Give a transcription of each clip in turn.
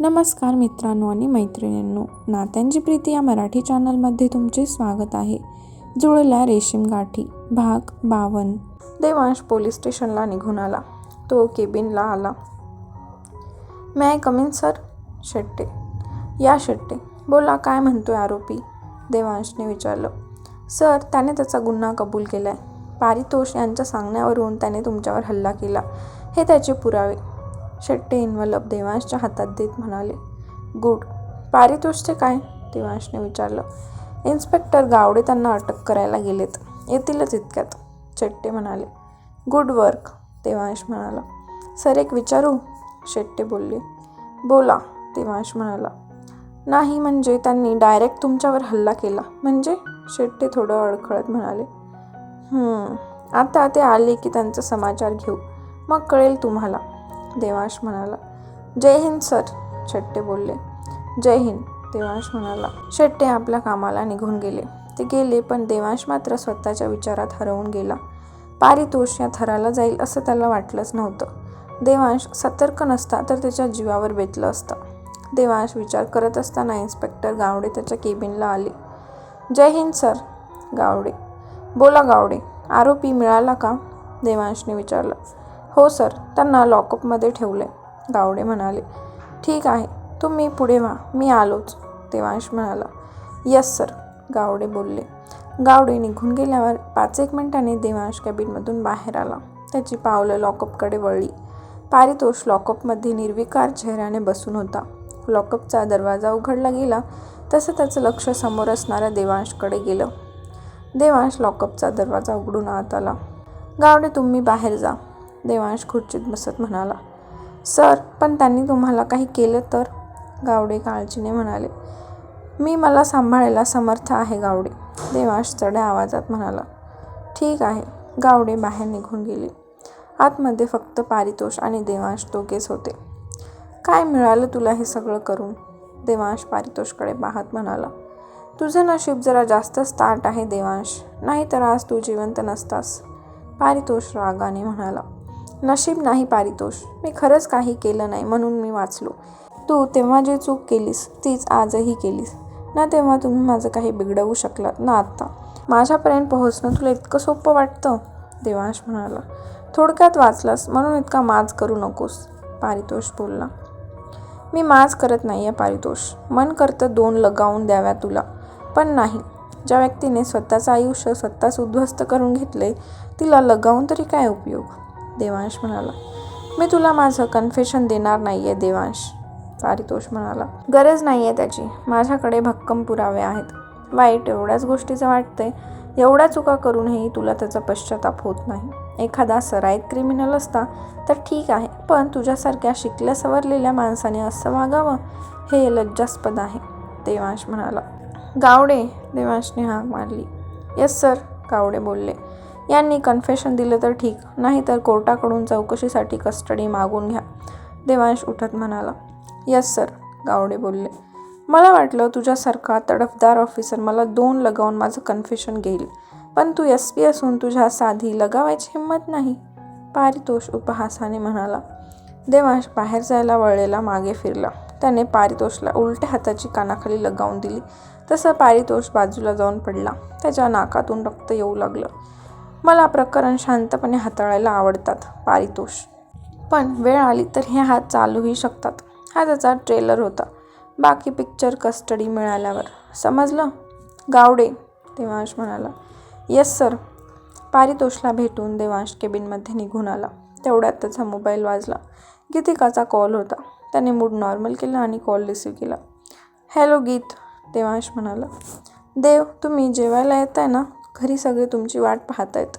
नमस्कार मित्रांनो आणि मैत्रिणींनो नात्यांची प्रीती या मराठी चॅनलमध्ये तुमचे स्वागत आहे. जुळल्या रेशीम गाठी भाग बावन. देवांश पोलीस स्टेशनला निघून आला. तो केबिनला आला. मॅ कमिन सर. शेट्टे. या शेट्टे. बोला काय म्हणतोय आरोपी? देवांशने विचारलं. सर त्याने त्याचा गुन्हा कबूल केला आहे पारितोष यांच्या सांगण्यावरून त्याने तुमच्यावर हल्ला केला. हे त्याचे पुरावे. शेट्टे इन्वलप देवांशच्या हातात देत म्हणाले गुड. पारितोषचे काय? देवांशने विचारलं. इन्स्पेक्टर गावडे त्यांना अटक करायला गेलेत. येतीलच इतक्यात. शेट्टे म्हणाले. गुड वर्क देवांश म्हणाला. सर एक विचारू? शेट्टे बोलले. बोला देवांश म्हणाला. नाही म्हणजे त्यांनी डायरेक्ट तुमच्यावर हल्ला केला. म्हणजे? शेट्टे थोडं अडखळत म्हणाले. आता ते आले की त्यांचा समाचार घेऊ. मग कळेल तुम्हाला. देवांश म्हणाला. जय हिंद सर शेट्टे बोलले. जय हिंद देवांश म्हणाला. शेट्टे आपल्या कामाला निघून गेले. ते गेले पण देवांश मात्र स्वतःच्या विचारात हरवून गेला. पारितोष या थराला जाईल असं त्याला वाटलंच नव्हतं. देवांश सतर्क नसता तर त्याच्या जीवावर बेतलं असतं. देवांश विचार करत असताना इन्स्पेक्टर गावडे त्याच्या केबिनला आले. जय हिंद सर गावडे. बोला गावडे आरोपी मिळाला का? देवांशने विचारलं. हो सर त्यांना लॉकअपमध्ये ठेवले. गावडे म्हणाले ठीक आहे तुम्ही पुढे व्हा मी आलोच. देवांश म्हणाला यस सर गावडे बोलले. गावडे निघून गेल्यावर पाच एक मिनिटांनी देवांश कॅबिनमधून बाहेर आला. त्याची पावलं लॉकअपकडे वळली. पारितोष लॉकअपमध्ये निर्विकार चेहऱ्याने बसून होता. लॉकअपचा दरवाजा उघडला गेला तसं त्याचं लक्ष समोर असणाऱ्या देवांशकडे गेलं. देवांश लॉकअपचा दरवाजा उघडून आत आला. गावडे तुम्ही बाहेर जा. देवांश खुर्चीत बसत म्हणाला सर पण त्यांनी तुम्हाला काही केलं तर? गावडे काळजीने म्हणाले मी मला सांभाळायला समर्थ आहे गावडे देवांश चढ्या आवाजात म्हणाला. ठीक आहे गावडे बाहेर निघून गेले. आतमध्ये फक्त पारितोष आणि देवांश दोघेच होते. काय मिळालं तुला हे सगळं करून? देवांश पारितोषकडे पाहत म्हणाला. तुझं नशीब जरा जास्तच ताट आहे देवांश. नाही तर आज तू जिवंत नसतास पारितोष रागाने म्हणाला. नशीब नाही पारितोष. मी खरंच काही केलं नाही म्हणून मी वाचलो. तू तेव्हा जी चूक केलीस तीच आजही केलीस. ना तेव्हा तुम्ही माझं काही बिघडवू शकलात ना आत्ता. माझ्यापर्यंत पोहोचणं तुला इतकं सोपं वाटतं? देवांश म्हणाला. थोडक्यात वाचलास म्हणून इतका माज करू नकोस पारितोष बोलला. मी माज करत नाही आहे पारितोष. मन करतं दोन लगावून द्याव्या तुला. पण नाही. ज्या व्यक्तीने स्वतःचं आयुष्य स्वतःच उद्ध्वस्त करून घेतले तिला लगावून तरी काय उपयोग? देवांश म्हणाला. मी तुला माझं कन्फेशन देणार नाही आहे देवांश पारितोष म्हणाला. गरज नाही आहे त्याची. माझ्याकडे भक्कम पुरावे आहेत. वाईट एवढ्याच गोष्टीचं वाटतंय. एवढ्या चुका करूनही तुला त्याचा पश्चाताप होत नाही. एखादा सराईत क्रिमिनल असता तर ठीक आहे पण तुझ्यासारख्या शिकल्या सवरलेल्या माणसाने असं वागावं हे लज्जास्पद आहे देवांश म्हणाला. गावडे देवांशने हाक मारली. येस सर गावडे बोलले. यांनी कन्फेशन दिलं तर ठीक नाही तर कोर्टाकडून चौकशीसाठी कस्टडी मागून घ्या. देवांश उठत म्हणाला यस सर गावडे बोलले. मला वाटलं तुझ्यासारखा तडफदार ऑफिसर मला दोन लगावून माझं कन्फेशन घेईल पण तू एस पी असून तुझ्या साधी लगावायची हिंमत नाही. पारितोष उपहासाने म्हणाला. देवांश बाहेर जायला वळलेला मागे फिरला. त्याने पारितोषला उलट्या हाताची कानाखाली लगावून दिली. तसं पारितोष बाजूला जाऊन पडला. त्याच्या नाकातून रक्त येऊ लागलं. मला प्रकरण शांतपणे हाताळायला आवडतात पारितोष. पण वेळ आली तर हे हात चालूही शकतात. हा त्याचा ट्रेलर होता. बाकी पिक्चर कस्टडी मिळाल्यावर. समजलं? गावडे देवांश म्हणाला. Yes sir. पारितोषला भेटून देवांश केबिनमध्ये निघून आला. तेवढ्यात त्याचा मोबाईल वाजला. गीतिकाचा कॉल होता. त्याने मूड नॉर्मल केला आणि कॉल रिसीव केला. हॅलो गीत देवांश म्हणाला. देव तुम्ही जेवायला येत आहे ना? घरी सगळे तुमची वाट पाहत आहेत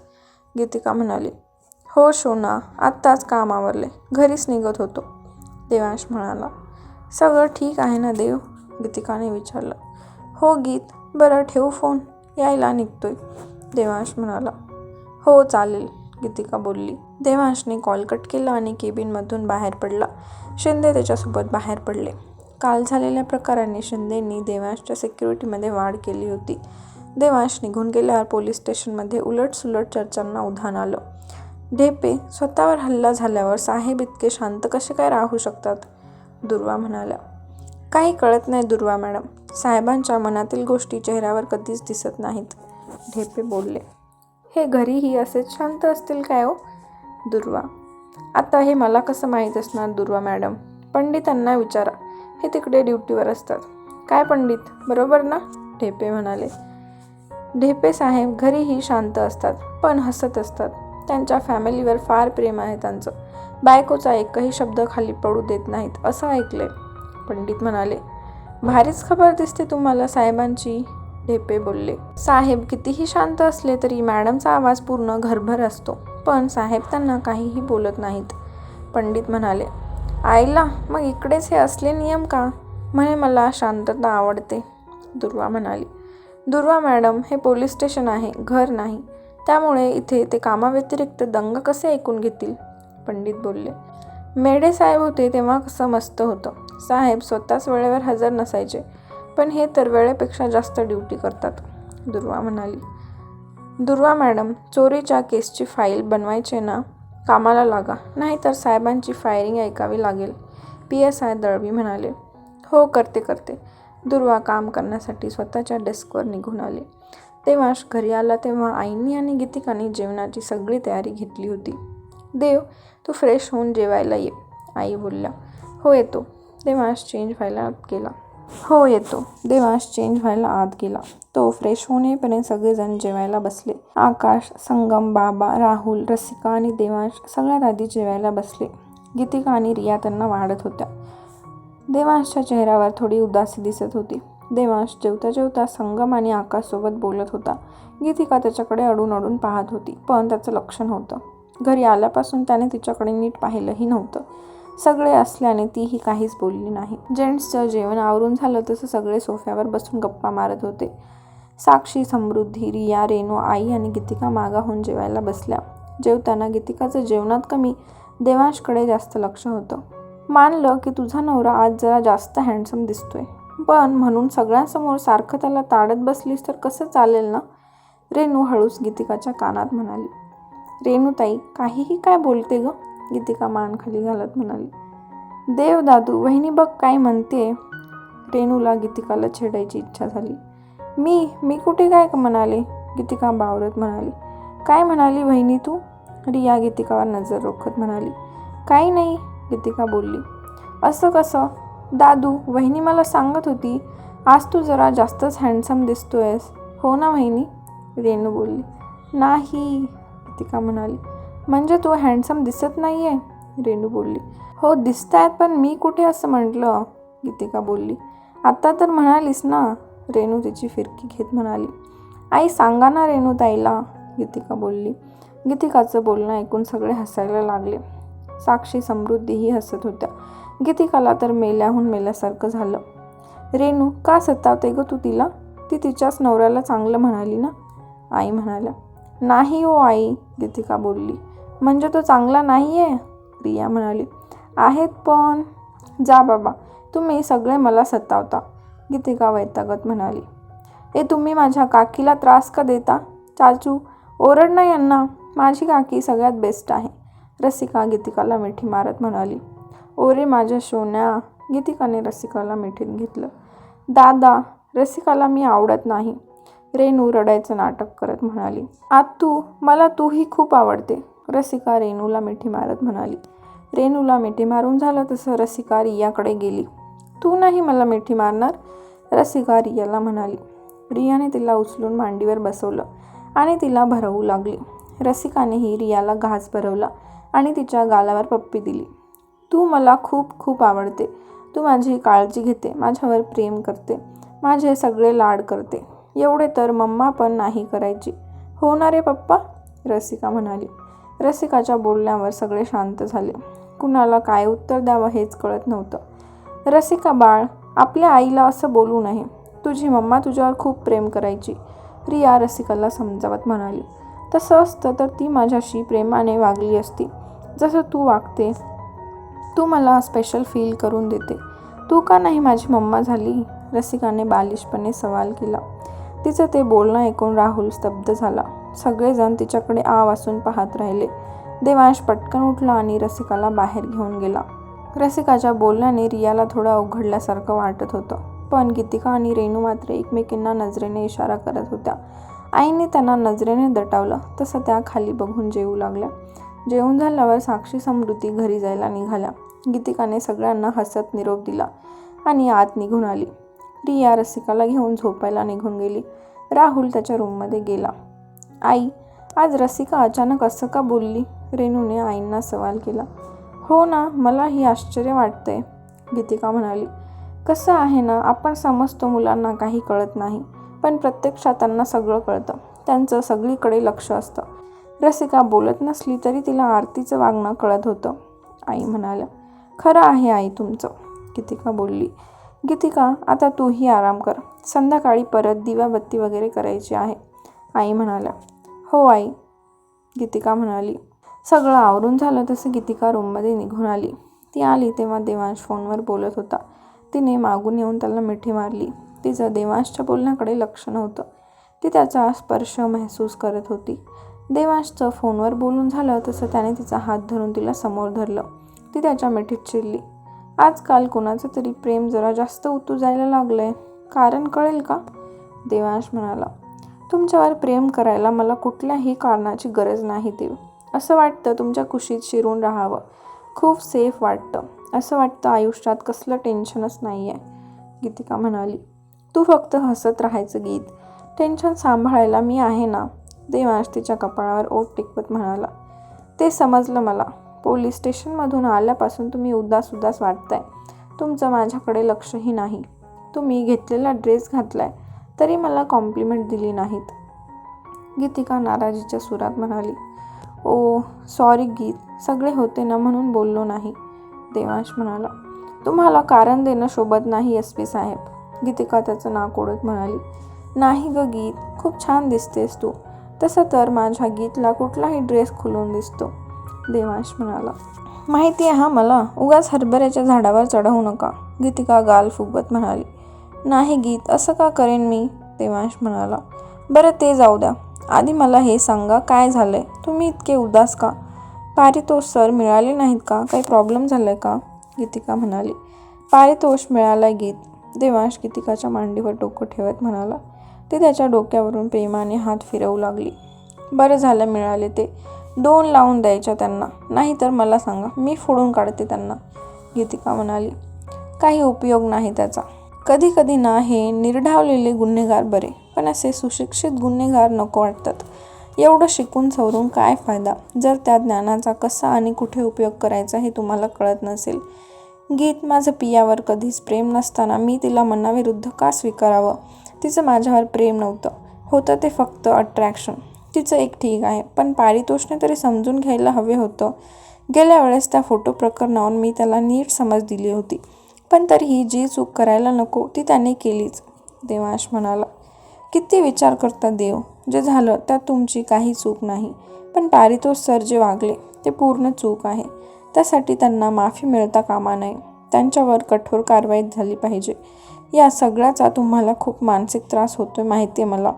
गीतिका म्हणाली हो शोना आत्ताच काम आवरले. घरीच निघत होतो. देवांश म्हणाला सगळं ठीक आहे ना देव? गीतिकाने विचारलं हो गीत बरं ठेवू फोन यायला निघतोय. देवांश म्हणाला हो चालेल. गीतिका बोलली देवांशने कॉल कट केला आणि केबिनमधून बाहेर पडला. शिंदे त्याच्यासोबत बाहेर पडले. काल झालेल्या प्रकाराने शिंदेंनी देवांशच्या सिक्युरिटीमध्ये वाढ केली होती. देवांश निघून गेल्यावर पोलीस स्टेशनमध्ये उलटसुलट चर्चांना उधाण आलं. ढेपे स्वतःवर हल्ला झाल्यावर साहेब इतके शांत कसे काय राहू शकतात? दुर्वा म्हणाल्या. काही कळत नाही दुर्वा मॅडम. साहेबांच्या मनातील गोष्टी चेहऱ्यावर कधीच दिसत नाहीत. ढेपे बोलले. हे घरीही असेच शांत असतील काय हो? दुर्वा. आता हे मला कसं माहीत असणार दुर्वा मॅडम? पंडितांना विचारा. हे तिकडे ड्युटीवर असतात. काय पंडित? बरोबर ना? ढेपे म्हणाले. ढेपे साहेब घरीही शांत असतात पण हसत असतात. त्यांच्या फॅमिलीवर फार प्रेम आहे त्यांचं. बायकोचा एकही शब्द खाली पडू देत नाहीत असं ऐकले पंडित म्हणाले भारीच खबर दिसते तुम्हाला साहेबांची ढेपे बोलले. साहेब कितीही शांत असले तरी मॅडमचा आवाज पूर्ण घरभर असतो पण साहेब त्यांना काहीही बोलत नाहीत. पंडित म्हणाले आईला मग इकडेच हे असले नियम का? म्हणे मला शांतता आवडते. दुर्वा म्हणाली दुर्वा मॅडम हे पोलीस स्टेशन आहे घर नाही. त्यामुळे इथे ते कामाव्यतिरिक्त दंग कसे ऐकून घेतील? पंडित बोलले. मेढे साहेब होते तेव्हा कसं मस्त होतं. साहेब स्वतःच वेळेवर हजर नसायचे पण हे तर वेळेपेक्षा जास्त ड्युटी करतात दुर्वा म्हणाली. दुर्वा मॅडम चोरीच्या केसची फाईल बनवायचे ना? कामाला लागा नाहीतर साहेबांची फायरिंग ऐकावी लागेल पी एस आय दळवी म्हणाले. हो करते करते. दुर्वा काम करण्यासाठी स्वतःच्या डेस्कवर निघून आले. देवांश घरी आला तेव्हा आईंनी आणि गीतिकाने जेवणाची सगळी तयारी घेतली होती. देव तू फ्रेश होऊन जेवायला ये आई बोलल्या. हो येतो. देवांश चेंज व्हायला आत गेला. हो येतो. देवांश चेंज व्हायला आत गेला. तो फ्रेश होऊन येईपर्यंत सगळेजण जेवायला बसले. आकाश संगम बाबा राहुल रसिका आणि देवांश सगळ्यात आधी जेवायला बसले. गीतिका आणि रिया त्यांना वाढत होत्या. देवांशच्या चेहऱ्यावर थोडी उदासी दिसत होती. देवांश जेवता जेवता संगम आणि आकाशसोबत बोलत होता. गीतिका त्याच्याकडे अडून अडून पाहत होती पण त्याचं लक्ष नव्हतं घरी आल्यापासून त्याने तिच्याकडे नीट पाहिलंही नव्हतं. सगळे असल्याने तीही काहीच बोलली नाही. जेंट्सचं जेवण आवरून झालं तसं सगळे सोफ्यावर बसून गप्पा मारत होते. साक्षी समृद्धी रिया रेणू आई आणि गीतिका मागाहून जेवायला बसल्या. जेवताना गीतिकाचं जेवणात कमी देवांशकडे जास्त लक्ष होतं. मानलं की तुझा नवरा आज जरा जास्त हँडसम दिसतोय. पण म्हणून सगळ्यांसमोर सारखं त्याला ताडत बसलीस तर कसं चालेल ना? रेणू हळूच गीतिकाच्या कानात म्हणाली. रेणूताई काहीही काय बोलते ग? गीतिका मान खाली घालत म्हणाली. देव दादू वहिनी बघ काय म्हणते. रेणूला गीतिकाला छेडायची इच्छा झाली. मी मी कुठे काय म्हणाले? गीतिका बावरत म्हणाली. काय म्हणाली वहिनी तू? रिया गीतिकावर नजर रोखत म्हणाली. काही नाही गीतिका बोलली. असं कसं? दादू वहिनी मला सांगत होती आज तू जरा जास्तच हँडसम दिसतोयस. हो ना वहिनी रेणू बोलली. नाही गीतिका म्हणाली. म्हणजे तू हँडसम दिसत नाही आहे रेणू बोलली. हो दिसत आहेत पण मी कुठे असं म्हटलं? गीतिका बोलली. आत्ता तर म्हणालीस ना रेणू तिची फिरकी घेत म्हणाली. आई सांगा ना रेणू ताईला गीतिका बोलली. गीतिकाचं बोलणं ऐकून सगळे हसायला लागले. साक्षी समृद्धीही हसत होत्या. गीतिकाला तर मेल्याहून मेल्यासारखं झालं. रेणू का सतावते ग तू तिला? ती तिच्याच नवऱ्याला चांगलं म्हणाली ना? आई म्हणाल्या. नाही हो आई गीतिका बोलली. म्हणजे तो चांगला नाही आहे रिया म्हणाली. आहेत पण. जा बाबा तुम्ही सगळे मला सतावता गीतिका वैतागत म्हणाली. ए तुम्ही माझ्या काकीला त्रास का देता? चाचू ओरडणं यांना. माझी काकी सगळ्यात बेस्ट आहे. रसिका गीतिकाला मिठी मारत म्हणाली ओरे माझ्या सोन्या गीतिकाने रसिकाला मिठीत घेतलं. दादा रसिकाला मी आवडत नाही. रेणू रडायचं नाटक करत म्हणाली आत तू मला तूही खूप आवडते. रसिका रेणूला मिठी मारत म्हणाली रेणूला मिठी मारून झालं तसं रसिका रियाकडे गेली. तू नाही मला मिठी मारणार? रसिका रियाला म्हणाली रियाने तिला उचलून मांडीवर बसवलं आणि तिला भरवू लागली. रसिकानेही रियाला घास भरवला. आणि तिच्या गालावर पप्पी दिली. तू मला खूप खूप आवडते. तू माझी काळजी घेते. माझ्यावर प्रेम करते. माझे सगळे लाड करते. एवढे तर मम्मा पण नाही करायची. हो ना रे पप्पा? रसिका म्हणाली. रसिकाच्या बोलण्यावर सगळे शांत झाले. कुणाला काय उत्तर द्यावं हेच कळत नव्हतं. रसिका बाळ आपल्या आईला असं बोलू नये. तुझी मम्मा तुझ्यावर खूप प्रेम करायची रिया रसिकाला समजावत म्हणाली. तसं असतं तर ती माझ्याशी प्रेमाने वागली असती. जसं तू वागते तू मला स्पेशल फील करून देते. तू का नाही माझी मम्मा झाली? रसिकाने बालिशपणे सवाल केला. तिचं ते बोलणं ऐकून राहुल स्तब्ध झाला. सगळेजण तिच्याकडे आ वासून पाहत राहिले. देवांश पटकन उठला आणि रसिकाला बाहेर घेऊन गेला. रसिकाच्या बोलण्याने रियाला थोडं अवघडल्यासारखं वाटत होतं. पण गीतिका आणि रेणू मात्र एकमेकींना नजरेने इशारा करत होत्या. आईने त्यांना नजरेने दटावलं तसं त्या खाली बघून जेवू लागल्या. जेवून झाल्यावर साक्षी समृद्धी घरी जायला निघाल्या. गीतिकाने सगळ्यांना हसत निरोप दिला आणि आत निघून आली. रिया रसिकाला घेऊन झोपायला निघून गेली. राहुल त्याच्या रूममध्ये गेला. आई आज रसिका अचानक असं का बोलली? रेणूने आईंना सवाल केला. हो ना मलाही आश्चर्य वाटतंय गीतिका म्हणाली. कसं आहे ना आपण समजतो मुलांना काही कळत नाही. पण प्रत्यक्षात त्यांना सगळं कळतं. त्यांचं सगळीकडे लक्ष असतं. रसिका बोलत नसली तरी तिला आरतीचं वागणं कळत होतं. आई म्हणाल्या खरं आहे आई तुमचं गीतिका बोलली. गीतिका आता तूही आराम कर. संध्याकाळी परत दिवाबत्ती वगैरे करायची आहे. आई म्हणाल्या. हो आई गीतिका म्हणाली. सगळं आवरून झालं तसं गीतिका रूममध्ये निघून आली. ती आली तेव्हा देवांश फोनवर बोलत होता. तिने मागून येऊन त्याला मिठी मारली. तिचं देवांशच्या बोलण्याकडे लक्ष नव्हतं. ती त्याचा स्पर्श महसूस करत होती. देवांशचं फोनवर बोलून झालं तसं त्याने तिचा हात धरून तिला समोर धरलं. ती त्याच्या मिठीत चिरली आजकाल कोणाचं तरी प्रेम जरा जास्त उतू जायला लागलंय. कारण कळेल का? देवांश म्हणाला तुमच्यावर प्रेम करायला मला कुठल्याही कारणाची गरज नाही देव. असं वाटतं तुमच्या कुशीत शिरून राहावं. खूप सेफ वाटतं. असं वाटतं आयुष्यात कसलं टेन्शनच नाही आहे गीतिका म्हणाली. तू फक्त हसत राहायचं गीत. टेन्शन सांभाळायला मी आहे ना? देवांश तिच्या कपाळावर ओट टिकवत म्हणाला. ते समजलं मला. पोलीस स्टेशनमधून आल्यापासून तुम्ही उदास उदास वाटताय. तुमचं माझ्याकडे लक्षही नाही. तुम्ही घेतलेला ड्रेस घातलाय. तरी मला कॉम्प्लिमेंट दिली नाहीत. गीतिका नाराजीच्या सुरात म्हणाली ओ सॉरी गीत. सगळे होते ना म्हणून बोललो नाही. देवांश म्हणाला तुम्हाला कारण देणं शोभत नाही एस पी साहेब. गीतिका त्याचं नाक ओढत म्हणाली नाही ग गीत खूप छान दिसतेस तू. तसं तर माझ्या गीतला कुठलाही ड्रेस खुलून दिसतो. देवांश म्हणाला माहिती आहे हा मला? उगाच हरभऱ्याच्या झाडावर चढवू नका. गीतिका गाल फुगत म्हणाली नाही गीत असं का करेन मी? देवांश म्हणाला बरं ते जाऊ द्या. आधी मला हे सांगा काय झालंय? तुम्ही इतके उदास का? पारितोष सर मिळाले नाहीत का? काही प्रॉब्लेम झालाय का? गीतिका म्हणाली पारितोष मिळालाय गीत. देवांश गीतिकाच्या मांडीवर डोकं ठेवत म्हणाला. ते त्याच्या डोक्यावरून प्रेमाने हात फिरवू लागली. बरं झालं मिळाले ते. दोन लावून द्यायच्या त्यांना. नाहीतर मला सांगा मी फोडून काढते त्यांना. गीतिका म्हणाली काही उपयोग नाही त्याचा. कधी कधी ना हे निर्ढावलेले गुन्हेगार बरे पण असे सुशिक्षित गुन्हेगार नको वाटतात. एवढं शिकून सवरून काय फायदा? जर त्या ज्ञानाचा कसा आणि कुठे उपयोग करायचा हे तुम्हाला कळत नसेल. गीत माझं पियावर कधीच प्रेम नसताना मी तिला मनाविरुद्ध का स्वीकारावं? तिचं माझ्यावर प्रेम नव्हतं. होतं ते फक्त अट्रॅक्शन तिचं एक ठीक आहे पण पारितोषने तरी समजून घ्यायला हवे होतं. गेल्या वेळेस त्या फोटो प्रकरणावर मी त्याला नीट समज दिली होती. पण तरीही जी चूक करायला नको ती त्याने केलीच. देवांश म्हणाला किती विचार करता देव. जे झालं त्यात तुमची काही चूक नाही. पण पारितोष सर जे वागले ते पूर्ण चूक आहे. त्यासाठी त्यांना माफी मिळता कामा नये. त्यांच्यावर कठोर कारवाई झाली पाहिजे. या सगळ्याचा तुम्हाला खूप मानसिक त्रास होतोय माहिती आहे मला.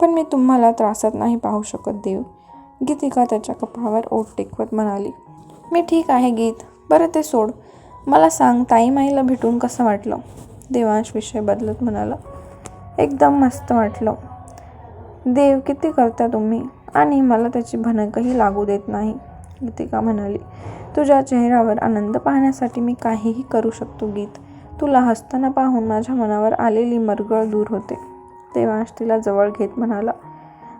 पण मी तुम्हाला त्रासात नाही पाहू शकत देव. गीतिका त्याच्या कपाळावर ओठ टेकवत म्हणाली मी ठीक आहे गीत. बरं ते सोड. मला सांग ताईमाईला भेटून कसं वाटलं? देवांश विषय बदलत म्हणाला एकदम मस्त वाटलं. देव किती करता तुम्ही? आणि मला त्याची भनकही लागू देत नाही. गीतिका म्हणाली तुझ्या चेहऱ्यावर आनंद पाहण्यासाठी मी काहीही करू शकतो गीत. तुला हसताना पाहून माझ्या मनावर आलेली मरगळ दूर होते. देवांश तिला जवळ घेत म्हणाला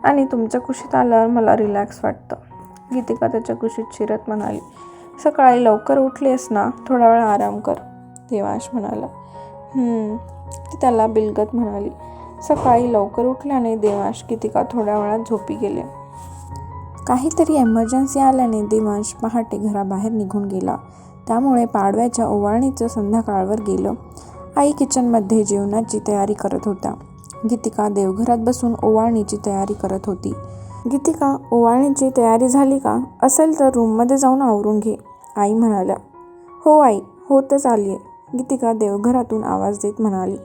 आणि तुमच्या कुशीत आल्यावर मला रिलॅक्स वाटतं. गीतिका त्याच्या कुशीत शिरत म्हणाली सकाळी लवकर उठलीस ना थोडा वेळ आराम कर. देवांश म्हणाला ती त्याला बिलगत म्हणाली सकाळी लवकर उठल्याने देवांश गीतिका थोड्या वेळात झोपी गेले. काहीतरी एमर्जन्सी आल्याने देवांश पहाटे घराबाहेर निघून गेला. त्यामुळे पाडव्याच्या ओवाळणीचं संध्याकाळवर गेलं. आई किचनमध्ये जेवणाची तयारी करत होता गीतिका देवघरात बसून ओवाळणीची तयारी करत होती. गीतिका ओवाळणीची तयारी झाली का? असेल तर रूममध्ये जाऊन आवरून घे आई म्हणाल्या. हो आई होतच आली आहे गीतिका देवघरातून आवाज देत म्हणाली.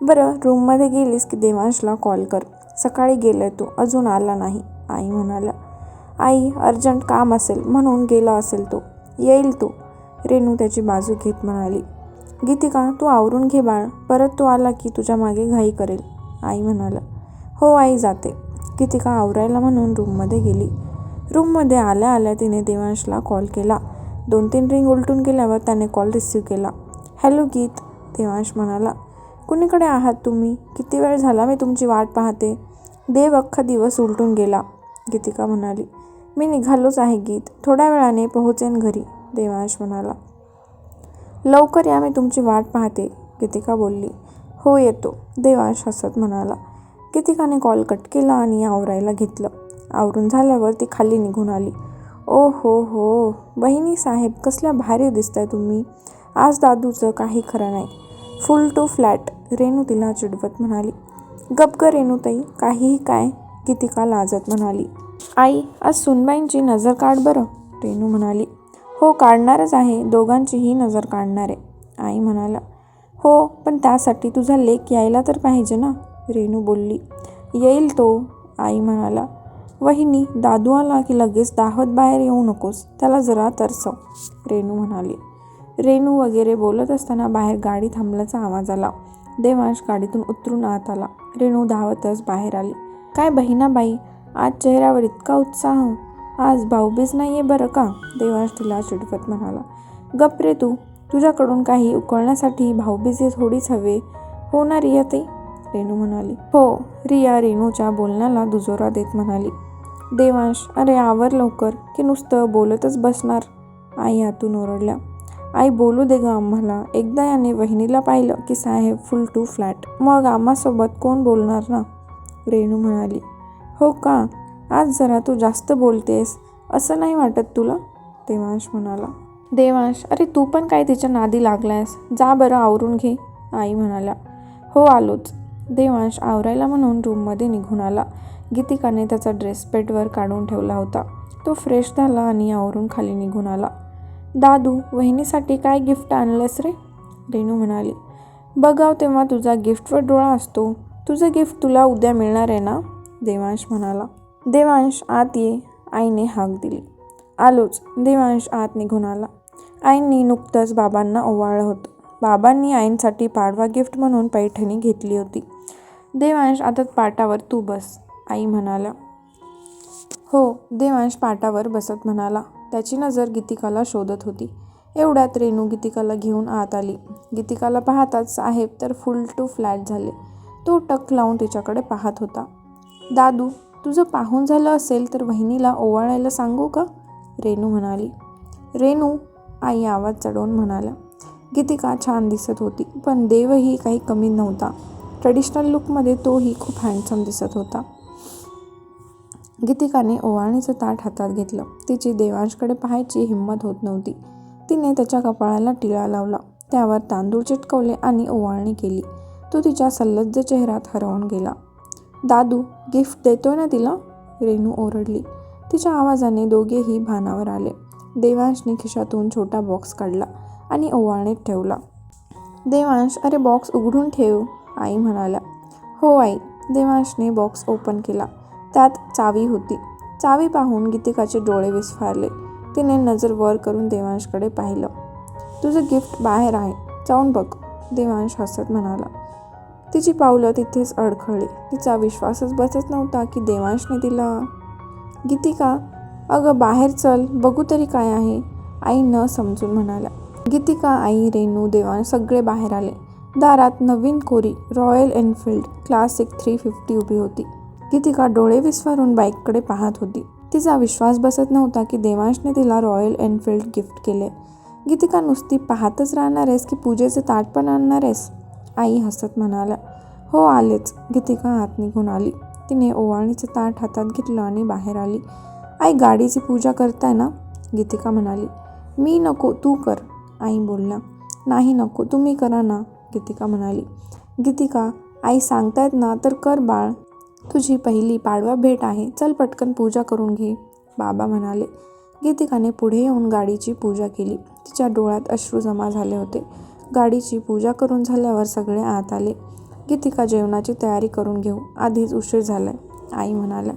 बरं रूममध्ये गेलीस की देवांशला कॉल कर. सकाळी गेलं तू अजून आला नाही आई म्हणाल्या. आई अर्जंट काम असेल म्हणून गेला असेल तो. येईल तो. रेणू त्याची बाजू घेत म्हणाली. गीतिका तू आवरून घे बाळ. परत तो आला की तुझ्या मागे घाई करेल. आई म्हणाला. हो आई जाते. गीतिका आवरायला म्हणून रूममध्ये गेली. रूममध्ये आल्या आल्या तिने देवांशला कॉल केला. दोन तीन रिंग उलटून गेल्यावर त्याने कॉल रिसीव्ह केला. हॅलो गीत. देवांश म्हणाला. कुणीकडे आहात तुम्ही? किती वेळ झाला मी तुमची वाट पाहते? देव अख्खा दिवस उलटून गेला. गीतिका म्हणाली. मी निघालोच आहे गीत. थोड्या वेळाने पोहोचेन घरी देवांश म्हणाला. लवकर या मी तुमची वाट पाहते गीतिका बोलली. हो येतो देवांश हसत म्हणाला. गीतिकाने कॉल कट केला आणि आवरायला घेतलं. आवरून झाल्यावर ती खाली निघून आली. ओ हो हो बहिणी साहेब कसल्या भारी दिसताय तुम्ही. आज दादूचं काही खरं नाही. फुल टू फ्लॅट रेणू तिला चिडवत म्हणाली. गप ग रेणूताई काहीही काय गीतिका लाजत म्हणाली. आई आज सुनबाईंची नजर काढ बरं रेणू म्हणाली. हो काढणारच आहे दोघांचीही नजर काढणार. आहे आई म्हणाला. हो पण त्यासाठी तुझा लेक यायला तर पाहिजे ना? रेणू बोलली. येईल तो आई म्हणाला. वहिनी दादू आला की लगेच दाहत बाहेर येऊ नकोस त्याला जरा तरसव रेणू म्हणाली. रेणू वगैरे बोलत असताना बाहेर गाडी थांबल्याचा आवाज आला. देवांश गाडीतून उतरून आत आला. रेणू धावतच बाहेर आली. काय बहिणाबाई आज चेहऱ्यावर इतका उत्साह. आज भाऊबीज नाही आहे बरं का? देवांश तिला चिडकत म्हणाला. गप रे तू. तुझ्याकडून काही उकळण्यासाठी भाऊबीज थोडीच हवे. हो ना रिया ते रेणू म्हणाली. हो रिया रेणूच्या बोलण्याला दुजोरा देत म्हणाली. देवांश अरे आवर लवकर की नुसतं बोलतच बसणार? आई आतून ओरडल्या. आई बोलू दे ग आम्हाला. एकदा याने वहिनीला पाहिलं की साहेब फुल टू फ्लॅट. मग आम्हासोबत कोण बोलणार ना? रेणू म्हणाली. हो का? आज जरा तू जास्त बोलतेस असं नाही वाटत तुला? देवांश म्हणाला. देवांश अरे तू पण काय तिच्या नादी लागलायस? जा बरं आवरून घे आई म्हणाल्या हो आलोच. देवांश आवरायला म्हणून रूममध्ये निघून आला. गीतिकाने त्याचा ड्रेस पेटवर काढून ठेवला होता. तो फ्रेश झाला आणि आवरून खाली निघून आला. दादू वहिनीसाठी काय गिफ्ट आणलंस रे? रेणू म्हणाली. बघाव तेव्हा तुझा गिफ्टवर डोळा असतो. तुझं गिफ्ट तुला उद्या मिळणार आहे ना? देवांश म्हणाला देवांश आत ये. आईने हाक दिली. आलोच देवांश आत निघून आला. आईंनी नुकतंच बाबांना ओवाळलं होतं. बाबांनी आईंसाठी पाडवा गिफ्ट म्हणून पैठणी घेतली होती. देवांश आता पाटावर तू बस आई म्हणाला हो देवांश पाटावर बसत म्हणाला. त्याची नजर गीतिकाला शोधत होती. एवढ्यात रेणू गीतिकाला घेऊन आत आली. गीतिकाला पाहताच साहेब तर फुल टू फ्लॅट झाले. तो टक लावून तिच्याकडे पाहत होता. दादू तुझं पाहून झालं असेल तर वहिनीला ओवाळायला सांगू का? रेणू म्हणाली. रेणू आई आवाज चढवून म्हणाला. गीतिका छान दिसत होती पण देवही काही कमी नव्हता. ट्रेडिशनल लुकमध्ये तोही खूप हँडसम दिसत होता. गीतिकाने ओवाळणीचं ताट हातात घेतलं. तिची देवांशकडे पाहायची हिंमत होत नव्हती. तिने त्याच्या कपाळाला टिळा लावला. त्यावर तांदूळ चिटकवले आणि ओवाळणी केली. तो तिच्या सल्लज्ज चेहऱ्यात हरवून गेला. दादू गिफ्ट देतोय ना तिला? रेणू ओरडली. तिच्या आवाजाने दोघेही भानावर आले. देवांशने खिशातून छोटा बॉक्स काढला आणि ओवाळणीत ठेवला. देवांश अरे बॉक्स उघडून ठेव आई म्हणाल्या. हो आई देवांशने बॉक्स ओपन केला. त्यात चावी होती. चावी पाहून गीतिकाचे डोळे विस्फारले. तिने नजर वर करून देवांशकडे पाहिलं. तुझं गिफ्ट बाहेर आहे. जाऊन बघ देवांश हसत म्हणाला. तिची पावलं तिथेच अडखळली. तिचा विश्वासच बसत नव्हता की देवांशने तिला गीतिका अगं बाहेर चल बघू तरी काय आहे. आई न समजून म्हणाल्या. गीतिका आई रेणू देवांश सगळे बाहेर आले. दारात नवीन कोरी Royal Enfield Classic three fifty उभी होती. गीतिका डोळे विस्फारून बाईककडे पाहत होती. तिचा विश्वास बसत नव्हता की देवांशने तिला रॉयल एनफिल्ड गिफ्ट केले. गीतिका नुसती पाहतच राहणार आहेस की पूजेचे ताट पण आणणार आहेस? आई हसत म्हणाल्या हो आलेच. गीतिका आत निघून आली. तिने ओवाळणीचं ताट हातात घेतलं आणि बाहेर आली. आई गाडीची पूजा करताय ना? गीतिका म्हणाली. मी नको तू कर. आई बोलला नाही नको तुम्ही करा ना. गीतिका म्हणाली. गीतिका आई सांगतायत ना तर कर बाळ. तुझी पहिली पाडवा भेट आहे. चल पटकन पूजा करून घे. बाबा म्हणाले. गीतिकाने पुढे येऊन गाडीची पूजा केली. तिच्या डोळ्यात अश्रू जमा झाले होते. गाडीची पूजा करून झाल्यावर सगळे आत आले. गीतिका जेवणाची तयारी करून घेऊ. आधीच उशीर झालाय. आई म्हणाल्या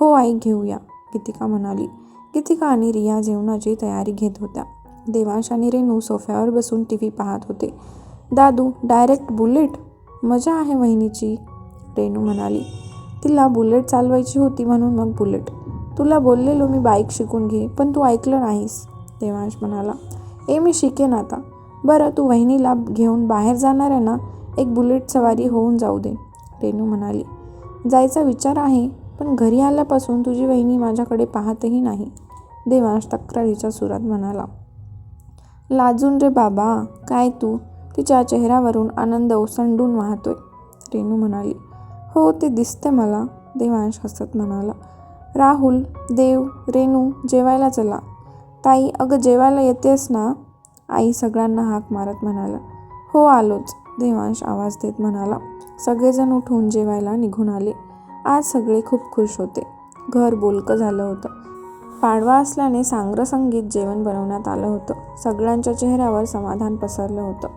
हो आई घेऊया. गीतिका म्हणाली. गीतिका आणि रिया जेवणाची तयारी घेत होत्या. देवांश आणि रेणू सोफ्यावर बसून टी व्ही पाहत होते. दादू डायरेक्ट बुलेट? मजा आहे वहिनीची? रेणू म्हणाली. तिला बुलेट चालवायची होती म्हणून मग बुलेट. तुला बोललेलो मी बाईक शिकून घे पण तू ऐकलं नाहीस. देवांश म्हणाला. ए मी शिकेन आता. बरं तू वहिनीला घेऊन बाहेर जाणार आहे ना एक बुलेट सवारी होऊन जाऊ दे रेणू म्हणाली. जायचा विचार आहे पण घरी आल्यापासून तुझी वहिनी माझ्याकडे पाहतही नाही देवांश तक्रारीच्या सुरात म्हणाला. लाजून रे बाबा काय तू? तिच्या चेहऱ्यावरून आनंद ओसंडून वाहतोय रेणू म्हणाली. हो ते दिसते मला देवांश हसत म्हणाला. राहुल देव रेणू जेवायला चला. ताई अगं जेवायला येतेस ना? आई सगळ्यांना हाक मारत म्हणाला हो आलोच देवांश आवाज देत म्हणाला. सगळेजण उठून जेवायला निघून आले. आज सगळे खूप खुश होते. घर बोलकं झालं होतं. पाडवा असल्याने सांग्रसंगीत जेवण बनवण्यात आलं होतं. सगळ्यांच्या चेहऱ्यावर समाधान पसरलं होतं.